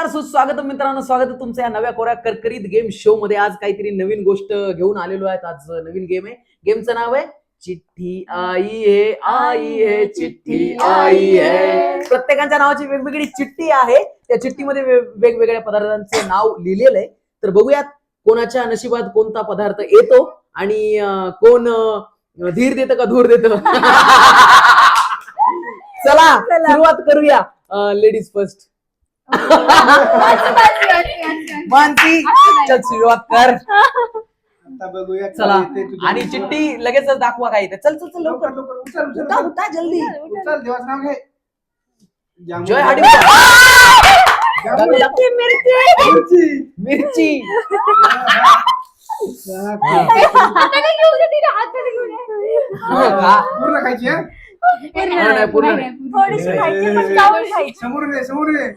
नमस्कार सुस्वागत मित्रांनो. स्वागत आहे तुमचं या नव्या कोऱ्या करकरीत गेम शो मध्ये. आज काहीतरी नवीन गोष्ट घेऊन आलेलो आहेत. आज नवीन गेम आहे. गेमचं नाव आहे चिठ्ठी आई है आई है चिठ्ठी आई है प्रत्येकाच्या नावाची वेगवेगळी चिठ्ठी आहे. त्या चिठ्ठीमध्ये वेगवेगळ्या पदार्थांचे नाव लिहिलेलं आहे. तर बघूयात कोणाच्या नशिबात कोणता पदार्थ येतो आणि कोण धीर देतं का धूर देतं? चला सुरुवात करूया. लेडीज फर्स्ट मानसी चल सुरुवात कर आता बघूया काय चला येते तुझ्या आणि नशिबात. चिठ्ठी लगेचच दाखवा काय ते चल चल चल लवकर लवकर लवकर उचल उचल उठा उचल. उठा जल्दी उचल देवाचं नाव घे जामुन. जय हाडी. मिरची मिरची. मिरची हा. हा, हा. पूर्ण खायची हा? नाही, पूर्ण नाही. थोडीशी खायची पण जाऊन खायची समोर रे समोर रे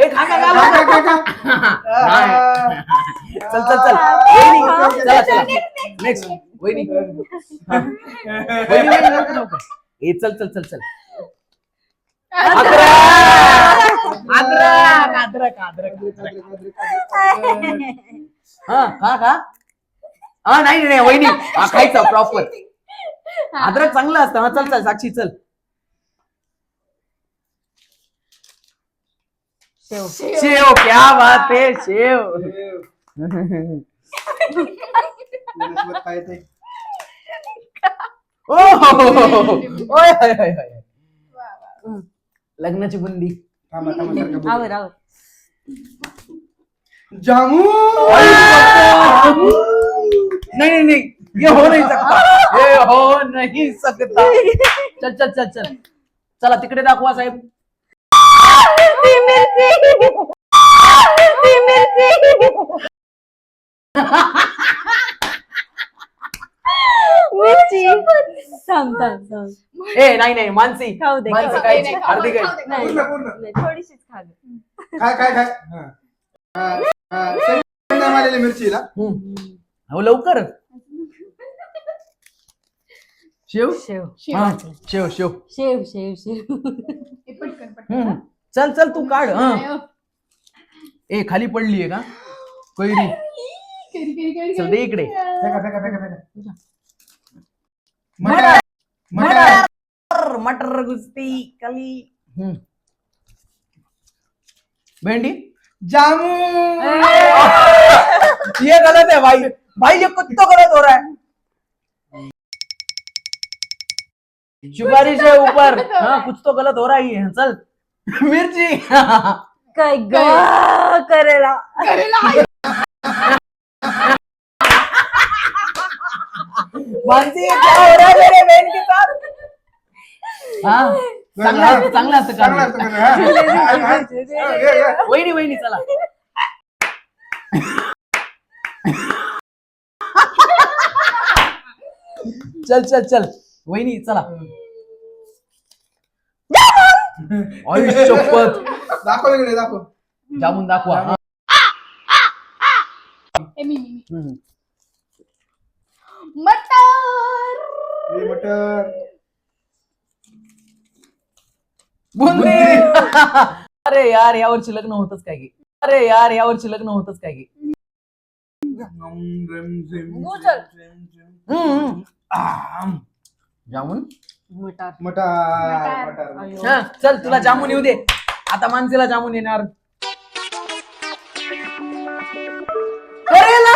ए. चल चल चल. आ. वहिनी हा. चला चला. नेक्स्ट वहिनी. हा. ए चल चल चल चल. अद्रक अद्रक अद्रक अद्रक हा खा हा नाही नाही वहिनी. हा खायचा प्रॉपर अद्रक चांगलं असतं. हा चल चल साक्षी चल. शेव क्या बात है शेव नशिबात काय येते? ओ हो, हो, हो, हो. ओय, होय, होय, होय. लग्नाची बुंदी. थांबा, थांबा, सारखं बघू. आवर आवर. जामुन नहीं नहीं नहीं. ये हो नहीं सकता. ये हो नहीं सकता. चल चल चल चल. चला तिकडे दाखवा साहेब. ती मिरची. ती मिरची. मिरची. थांब थांब थांब. ए नाही नाही मानसी. खाऊ दे, मानसी खाऊ काय दे. अर्धी काय नाही पूर्ण पूर्ण. नाही, थोडीशीच खा गं. काय काय काय हा. हा, हा. मिरचीला हम्म. हो लवकर. शेव? शेव. हा, शेव शेव. शेव शेव शेव. हम्म. चल चल तू काढ हा. ए खाली पडलीये का? कैरी. चल दे इकडे. फेका फेका फेका फेका मटर. मटर. मटर. मटर. गुस्ती कली. हम्म. भेंडी. जामुन ये गलत है भाई. भाई ये कुछ तो गलत हो रहा है. सुपारी से ऊपर. हाँ. कुछ तो गलत हो रहा ही है चल. मिर्ची. काय ग करेला. मानसी ये क्या हो रहा है मेरे बहन के साथ हाँ चांगला असतं, चांगला असतं. का? वहिनी वहिनी चला. चल चल चल. वहिनी चला. शपथ दाखव इकडे दाखव जामून दाखवा हा. हम्म. मटर हे मटर बुंदी अरे यार यावरची लग्न होतच काय की अरे यार यावरची लग्न होतच काय की रम, झिम, उचल. झिम, झिम. हम्म. आम. जामून मटर. मटर. हा चल तुला जामून येऊ दे. आता माणसेला जामून येणार. करेला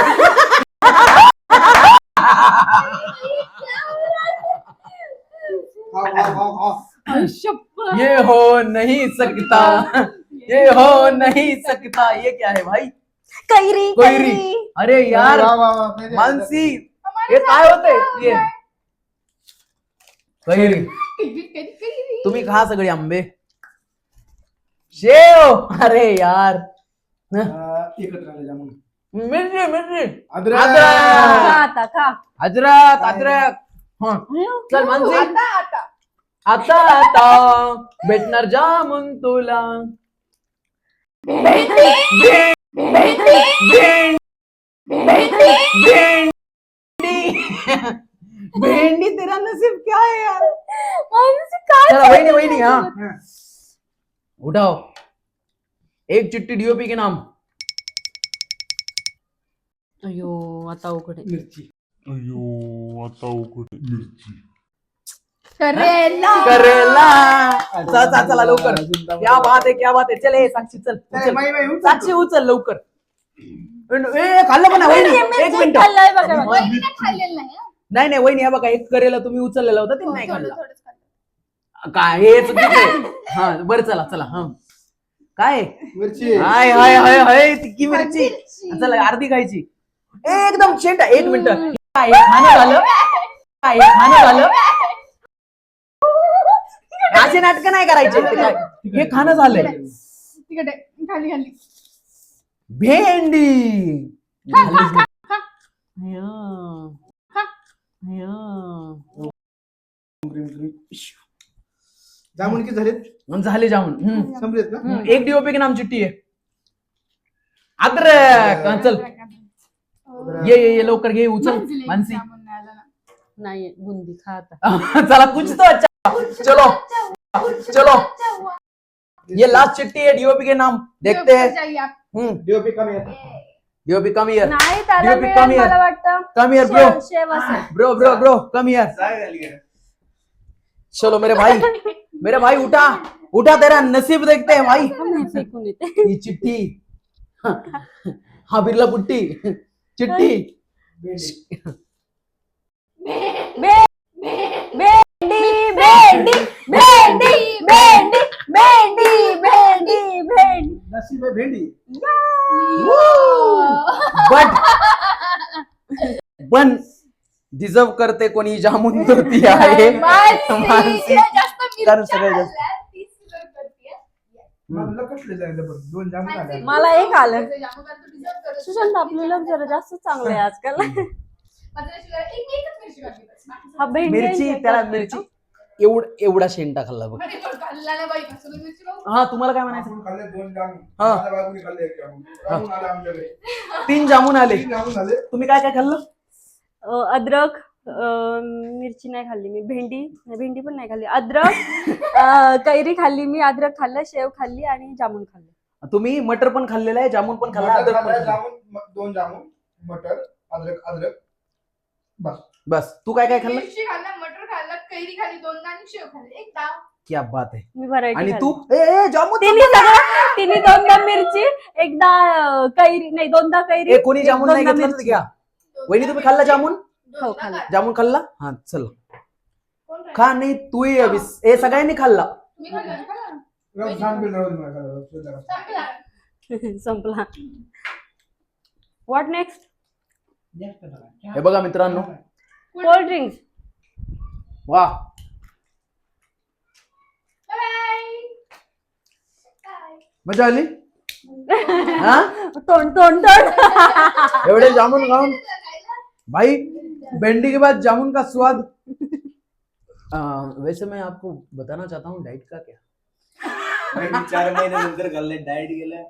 खाओ, खाओ, खाओ, खाओ. ये हो नहीं सकता. ये हो नहीं सकता. ये क्या है भाई? कैरी कैरी. अरे यार. मेरे- मानसी हे काय होतंय ये. कैरी तुम्ही खा सगळे आंबे. शेव! अरे यार. हा, एकत्र मिरची मिरची. अद्रक. खा अद्रक. आता खा. अद्रक अद्रक. हं. चल मानसी. आता आता. भेटणार जामून तुला. भेंडी भेंडी भेंडी तेरा नसीब क्या है यार? माणूस काय चला वहिनी वहिनी हा। हा. उठाओ। एक चिट्ठी डीओपी के नाम। अयो आता उघडे मिरची। अयो आता उघड मिरची। करेला। करेला। चला चला, चला लवकर। क्या बात आहे क्या बात आहे चल ए, साक्षी चल नाही, उचल. माई, माई, उचल. साक्षी उचल लवकर। ए खाल्लं पण वहिनी एक मिनिट। खाल्लंय बघा बघा. वहिनीने खाल्लेलं नाही हं. नाही नाही वहिनी हे बघा एक करेला तुम्ही उचललेला होता ते नाही थोडं- खाल्लं. काय हे चुकीचं आहे. हा बरं चला चला हा. काय? मिरची. हाय हाय हाय हाय तिक्की मिरची. चला अर्धी खायची. एकदम शेंट एक मिनिट. काय हे खाणं झालं? काय हे खाणं झालं? असे नाटक नाही करायचे. ते काय हे खाणं झालंय. तिकडे खाली खाली. भेंडी. झालीच नाही. अय्यो. जामुन किती झालेत? मग झाले जाऊन हम्म. संपलेत का हम्म, एक डीओपी की नाम चिट्टी आहे. अद्रक! हा, चल. ये ये ये लवकर घे उचल. मानसी. नाही ना. बुंदी खा आता. चला कुछ तो अच्छा. चलो. चलो. ये लास्ट चिट्ठी है डीओपी के नाम. देखते हैं. हम्म. डीओपी कमी आहे डीओपी कम हियर नाही त्याला मिळेल कमी आहे. मला वाटतं कम हियर ब्रो शेव- असेल bro bro bro come here चलो मेरे भाई मेरे भाई उठा उठा तेरा नसीब देखते हैं भाई ये चिट्ठी हाँ बिरला पुट्टी चिट्ठी भेंडी भेंडी भेंडी भेंडी. भेंडी. नसीब भेंडी बट पण डिझर्व करते कोणी जामून तो ती आहे. मानसी, कारण जास्त. मला कसले जायला बघ दोन जामुन मानसी, आले मला एक आलं. सुशांत. आपले लोक जरा जास्त चांगले आहे आजकाल. मिरची हा भेंडी त्याला? मिरची. एवढ एवढा शेंटा खाल्ला बघ? हा तुम्हाला काय म्हणायचं? हा. तीन जामून आले. तीन जामुन झाले. तुम्ही काय काय खाल्लं? अ, अद्रक अ, मिरची नाही खाल्ली मी. भेंडी नाही, भेंडी पण नाही खाल्ली. अद्रक अ, कैरी खाल्ली मी अद्रक खाल्लं शेव खाल्ली आणि जामुन खाल्लं. तुम्ही मटर पण खाल्लेलं आहे जामून पण खाल्ला अद्रक पण खाल्लं, खाल्लं. जामुन म- दोन जामुन मटर अद्रक अद्रक. बस. बस. तू काय काय खाल्लं मिरची खाल्ला मटर खाल्ला कैरी आणि शेव खाल्ली. एकदा. क्या बात आहे. मी व्हरायटी आणि तू? ए ए, जामून तिने सगळं तिने दोनदा मिरची एकदा अ, कैरी नाही दोनदा कैरी ए कोणी जामून नाही दोनदा घेतलं तर मिरची. घ्या वहिनी तुम्ही खाल्ला जामून? हो, खाल्ला. जामून खाल्ला? हा चल? खा नाही तूही अभि ए सगळ्यांनी खाल्ला. तुम्ही खाल्ला ना? खाल्ला? ना? रस छान पिलं राहू दे मला खायला, रस पिलं. संपला. संपला. व्हॉट नेक्स्ट हे बघा मित्रांनो. कोल्ड ड्रिंक्स वा मज़ा आली? हा? तोंड तोंड तोंड. एवढे जामुन खाऊन? भाई भिंडी के बाद जामुन का स्वाद। आ, वैसे मैं आपको बताना चाहता हूँ डाइट का क्या? मी चार महिन्यानंतर खाल्ले डाएट गेलं